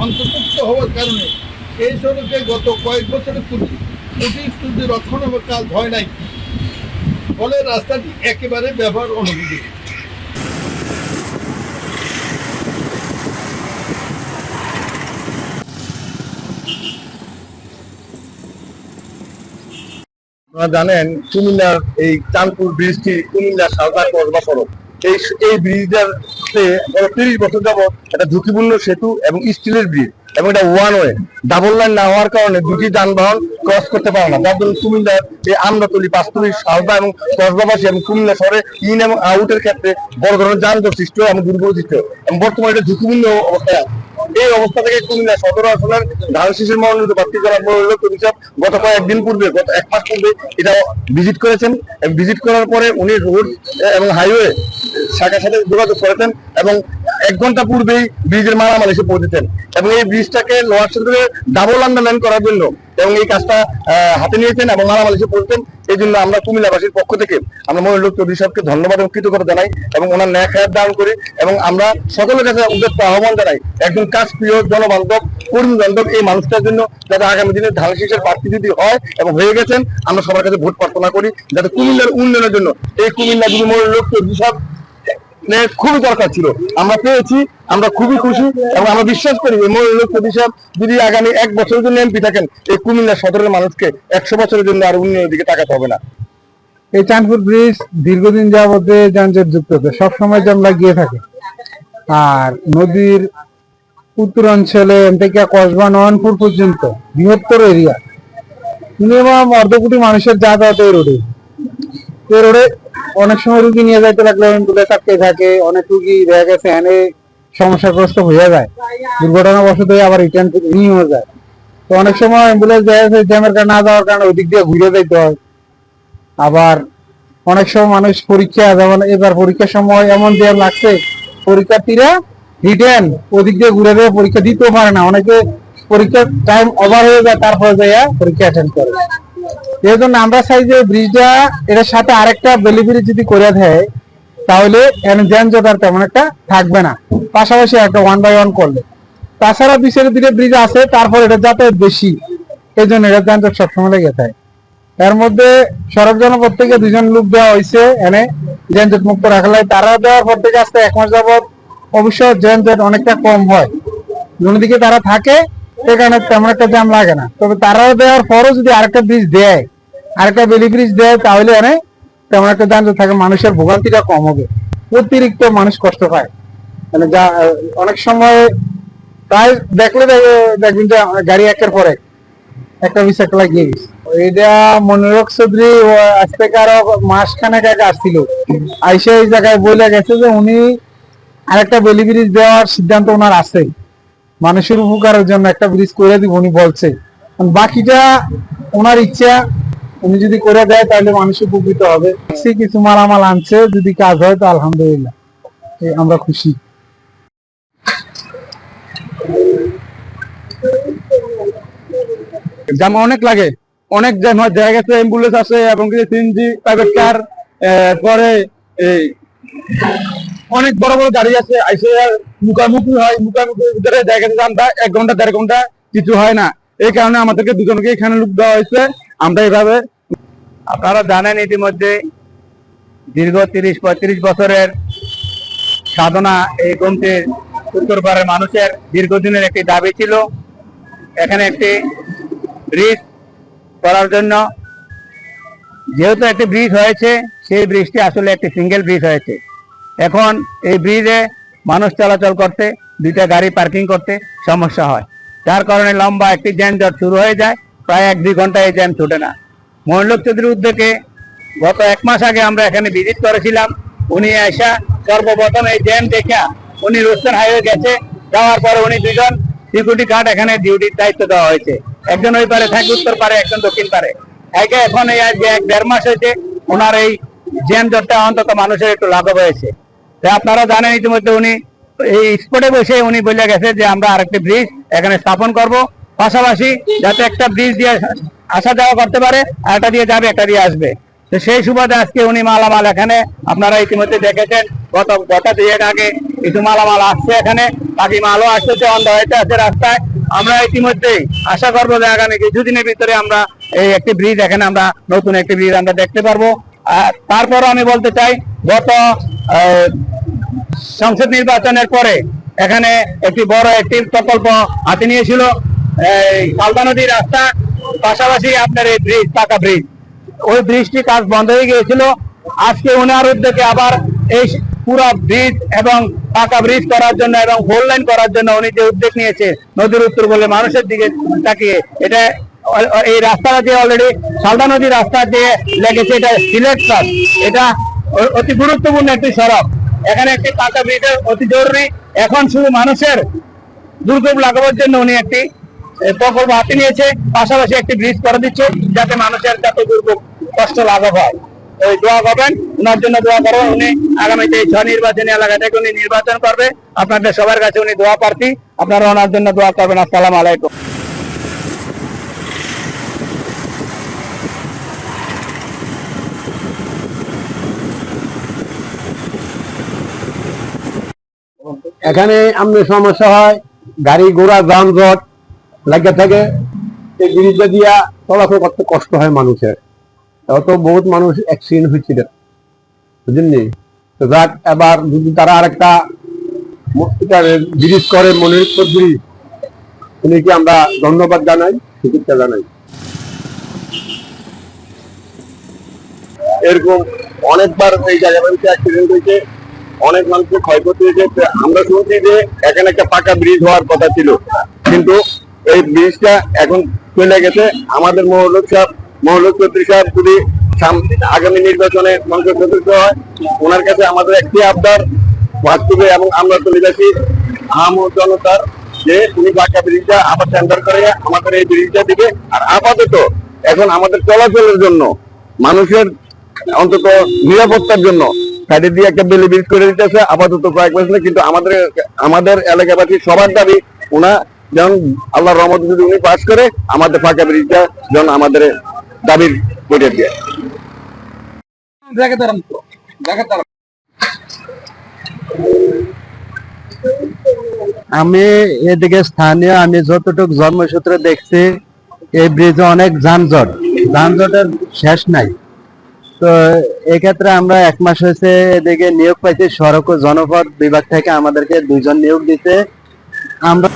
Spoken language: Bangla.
অন্তর্ভুক্ত হওয়ার কারণে এই সড়কে গত কয়েক বছরের পূর্বে প্রতিশ্রুতি রক্ষণাবেক্ষণ কাজ হয় নাই। ফলে রাস্তাটি একেবারে ব্যবহার আপনারা জানেন, কুমিল্লার এই চাঁদপুর ব্রিজটি কুমিল্লা সালদা কসবা সড়ক। এই এই ব্রিজটার গত তিরিশ বছর যাবত একটা ঝুঁকিপূর্ণ সেতু এবং স্টিলের ব্রিজ এবং এটা ওয়ান ওয়ে ডাবল লাইন না হওয়ার কারণে দুটি যানবাহন ক্রস করতে পারে না যার জন্য কুমিল্লার এই আমরাতলি, পাঁচতলি, সালদা এবং কসবাবাসী এবং কুমিল্লা শহরে ইন এবং আউটের ক্ষেত্রে বড় ধরনের যানজট সৃষ্টি হয় এবং দুর্বল সৃষ্টি হয় এবং বর্তমানে এটা ঝুঁকিপূর্ণ অবস্থায় আছে। এই অবস্থা থেকে কুমিল্লা সদর আসনের ধান শীষের মনোনীত প্রার্থী যারা মনোনীত হিসাব গত কয়েকদিন পূর্বে, গত এক মাস পূর্বে এটা ভিজিট করেছেন। ভিজিট করার পরে উনি রোড এবং হাইওয়ে শাখার সাথে যোগাযোগ করেছেন এবং এক ঘণ্টা পূর্বেই ব্রিজের মালামাল এসে পৌঁছেছেন। এবং এই ব্রিজটাকে লোয়ার সেতুকে ডাবল আন্ডারলাইন করার জন্য এবং এই কাজটা হাতে নিয়েছেন এবং মালামাল এসে পৌঁছেছেন। এই জন্য আমরা কুমিল্লাবাসীর পক্ষ থেকে আমরা মনোলোক চৌধুরী সাহেবকে ধন্যবাদ এবং কৃতজ্ঞতা জানাই এবং ওনার ন্যায় খেয়ার দান করি এবং আমরা সকলের কাছে উদ্যোক্ত আহ্বান জানাই। একজন কাজ প্রিয় জনবান্ধব, কর্মী বান্ধব এই মানুষটার জন্য যাতে আগামী দিনে ধান শীষের প্রার্থী যদি হয় এবং হয়ে গেছেন, আমরা সবার কাছে ভোট প্রার্থনা করি যাতে কুমিল্লার উন্নয়নের জন্য এই কুমিল্লা যদি মনোলোক চৌধুরী সাহেব খুবই দরকার ছিল। আমরা পেয়েছি, আমরা খুবই খুশি এবং আমরা বিশ্বাস করি চৌধুরী সাহেব যদি আগামী এক বছরের জন্য এমপি থাকেন, এই কুমিল্লা সদরের মানুষকে একশো বছরের জন্য আর উন্নয়নের দিকে তাকাতে হবে না। এই চাঁদপুর ব্রিজ দীর্ঘদিন যাবত যানজট যুক্ত হতে সবসময় জ্যাম লাগিয়ে থাকে। আর নদীর উত্তরাঞ্চলে থেকে কসবা নয়নপুর পর্যন্ত বৃহত্তর এরিয়া। মিনিমাম অর্ধ কোটি মানুষের যাতায়াত এই রোডে। এই রোডে অনেক সময় রুগী নিয়ে যাইতে লাগলে অ্যাম্বুলেন্স আটকে থাকে, অনেক রুগী দেখা গেছে এনে সমস্যাগ্রস্ত হয়ে যায়। দুর্ঘটনাবশত হয়ে আবার রিটার্ন নিয়েও যায়। তো অনেক সময় অ্যাম্বুলেন্স দেখা যাচ্ছে জ্যামের কারণে না যাওয়ার কারণে ওই দিক দিয়ে ঘুরে যাইতে হয়। আবার অনেক সময় মানুষ পরীক্ষা, যেমন এবার পরীক্ষার সময় এমন জ্যাম লাগছে, পরীক্ষার্থীরা রিটার্ন ওদিক দিয়ে ঘুরে পরীক্ষা দিতেও পারে না। অনেকে পরীক্ষার টাইম ওভার হয়ে যায়, তারপরে যাইয়া পরীক্ষা অ্যাটেন্ড করে। এই আমরা চাই যে ব্রিজটা এটার সাথে আরেকটা বেলিবিরি যদি করে দেয়, তাহলে তেমন একটা থাকবে না। পাশাপাশি একটা ওয়ান বাই ওয়ান করলে। তাছাড়া বিশের দিকে ব্রিজ আছে, তারপর এটা বেশি। এই জন্য এটা যানজট সবসময় লেগে থাকে। এর মধ্যে সড়ক জনপদ থেকে দুজন লোক দেওয়া হয়েছে এনে যানজট মুক্ত রাখা লাগে তারা দেওয়ার পর থেকে এক মাস যাবত অবশ্য যানজট অনেকটা কম হয়। দিকে তারা থাকে সে কারণে তেমন একটা জ্যাম লাগে না। তবে তারা দেওয়ার পরও যদি আরেকটা ব্রিজ দেয়, আরেকটা বেলি ব্রিজ দেয়, তাহলে এনে তেমন একটা যানজট থাকে, মানুষের ভোগান্তিটা কম হবে। অতিরিক্ত মানুষ কষ্ট পায়। মানে যা, অনেক সময় প্রায় দেখলে দেখবেন যে গাড়ি একের পরে একটা বিষয় লাগিয়ে গেছে। এটা মনোরক চৌধুরী আজ থেকে আরও মাস খানেক আগে আসছিল। আইসে এই জায়গায় বলে গেছে যে উনি আরেকটা বেলি ব্রিজ দেওয়ার সিদ্ধান্ত ওনার আছে। মানুষের উপকারের জন্য একটা ব্রিজ করে দিব, উনি বলছে। বাকিটা ওনার ইচ্ছা, উনি যদি করে দেয় তাহলে মানুষ উপকৃত হবে। কিছু মালামাল আনছে, যদি কাজ হয় তো আলহামদুলিল্লাহ। আমরা খুশি। জ্যাম অনেক লাগে। অনেক জ্যাম হয়। দেখা গেছে অ্যাম্বুলেন্স আসে এবং সিএনজি প্রাইভেট কার পরে অনেক বড় বড় গাড়ি আছে আইসে মুখামুখি হয়, মুখামুখি ভিতরে গেছে জানটা এক ঘণ্টা, দেড় ঘণ্টা কিছু হয় না। এই কারণে আমাদেরকে দুজনকে এখানে লোক দেওয়া হয়েছে। আমরা এইভাবে আপনারা জানেন ইতিমধ্যে দীর্ঘ তিরিশ, পঁয়ত্রিশ বছরের সাধনা এই গ্রন্থের উত্তর পাড়ার মানুষের দীর্ঘদিনের একটি দাবি ছিল। এখানে একটি ব্রিজ করার জন্য। যেহেতু একটি ব্রিজ হয়েছে, সেই ব্রিজটি আসলে একটি সিঙ্গেল ব্রিজ হয়েছে। এখন এই ব্রিজে মানুষ চলাচল করতে, দুইটা গাড়ি পার্কিং করতে সমস্যা হয়। যার কারণে লম্বা একটি যানজট শুরু হয়ে যায়, প্রায় এক দুই ঘণ্টা এই জ্যাম ছুটে না। মহিলোক চৌধুরীর উদ্যোগে গত এক মাস আগে আমরা এখানে ভিজিট করেছিলাম। উনি আসা সর্বপ্রথম এই জ্যাম দেখা উনি রোস্টার হাইওয়ে গেছে। যাওয়ার পরে উনি দুজন সিকিউরিটি গার্ড এখানে ডিউটির দায়িত্ব দেওয়া হয়েছে। একজন ওই পারে থাকে, উত্তর পারে, একজন দক্ষিণ পারে। একে এখন এই এক দেড় মাস হয়েছে, ওনার এই জ্যাম জটটা অন্তত মানুষের একটু লাঘব হয়েছে। আপনারা জানেন ইতিমধ্যে উনি এই স্পটে বসে উনি বলে গেছে যে আমরা আরেকটি ব্রিজ এখানে স্থাপন করব। পাশাপাশি যাতে একটা ব্রিজ দিয়ে আসা যাওয়া করতে পারে, আর একটা দিয়ে যাবে, একটা দিয়ে আসবে। তো সেই সুবাদে আজকে উনি মালামাল এখানে, আপনারা ইতিমধ্যে দেখেছেন, গত গত দুই এক আগে কিছু মালামাল আসছে এখানে, বাকি মালও আসতেছে অন্ধ হইতে আছে রাস্তায়। আমরা ইতিমধ্যেই আশা করব যে আগামী কিছুদিনের ভিতরে আমরা এই একটি ব্রিজ এখানে আমরা নতুন একটি ব্রিজ আমরা দেখতে পারব। আর তারপরও আমি বলতে চাই, গত সংসদ নির্বাচনের পরে এখানে একটি বড় একটি প্রকল্প হাতে নিয়েছিল। সালদা নদী রাস্তা, পাশাপাশি আপনার এই ব্রিজ, পাকা ব্রিজ। ওই ব্রিজটি কাজ বন্ধ হয়ে গিয়েছিল। আজকে ওনার উদ্যোগে আবার এই পুরো ব্রিজ এবং পাকা ব্রিজ করার জন্য এবং ফোর লাইন করার জন্য উনি যে উদ্যোগ নিয়েছে, নদীর উত্তর বলে মানুষের দিকে তাকিয়ে, এটা এই রাস্তাটা যে অলরেডি সালদা নদী রাস্তা যে লেগেছে, এটা সিলেট ট্রাক এটা অতি গুরুত্বপূর্ণ একটি সড়ক। এখানে একটি পাকা ব্রিজের অতি জরুরি। এখন শুধু মানুষের দুর্ভোগ লাগাবার জন্য উনি একটি প্রকল্প হাতে নিয়েছে। পাশাপাশি একটি ব্রিজ করে দিচ্ছে, যাতে মানুষের যাতে দুর্ভোগ, কষ্ট লাঘব হয়। ওই দোয়া করবেন। ওনার জন্য দোয়া করবেন। উনি আগামীতে এই নির্বাচনী এলাকা থেকে উনি নির্বাচন করবে। আপনাদের সবার কাছে উনি দোয়া প্রার্থী। আপনারা ওনার জন্য দোয়া করবেন। আসসালাম আলাইকুম। এখানে আমনে সমস্যা হয়, গাড়ি ঘোড়া যানজট লাগে থাকে। এই ব্রিজটা দিয়া চলাচল করতে কষ্ট হয় মানুষের। অত বহুত মানুষ অ্যাক্সিডেন্ট হয়েছিল। বুঝলেন তো যাক, এবার যদি তারা আরেকটা ব্রিজ করে মনিরপুর ব্রিজ, উনিকে আমরা ধন্যবাদ জানাই, শুভেচ্ছা জানাই। এরকম অনেকবার এই জায়গাগুলিতে অ্যাক্সিডেন্ট হয়েছে। অনেক মানুষের ক্ষয়ক্ষতি হয়েছে। আমরা শুনছি যে এখানে একটা পাকা ব্রিজ হওয়ার কথা ছিল। কিন্তু এই ব্রিজটা এখন চলে গেছে। আমাদের মহল্লক সাহেব মহলক চৌধুরী সাহেব যদি আগামী নির্বাচনে সংসদ সদস্য হয়, ওনার কাছে আমাদের একটি আবদার, বাস্তবে এবং আমরা চলিবাসী আম ও জনতার যে উনি পাকা ব্রিজটা আবার টেন্ডার করে, আমাদের এই ব্রিজটা দিবে। আর আপাতত এখন আমাদের চলাচলের জন্য, মানুষের অন্তত নিরাপত্তার জন্য সাইডে দিয়ে একটা বেলি ব্রিজ করে দিতেছে। আপাতত কয়েক বছর কিন্তু আমাদের আমাদের এলাকাবাসী সবার দাবি ওনা যেমন আল্লাহ রহমত যদি উনি পাশ করে আমাদের ফাঁকা ব্রিজটা যেন আমাদের দাবির করে। দিয়ে আমি এদিকে স্থানীয় আমি যতটুকু জন্মসূত্রে দেখছি এই ব্রিজে অনেক যানজট। যানজটের শেষ নাই। তো এক্ষেত্রে আমরা এক মাস হয়েছে এদিকে নিয়োগ পাইছি, সড়ক ও জনপথ বিভাগ থেকে আমাদেরকে দুজন নিয়োগ দিতে আমরা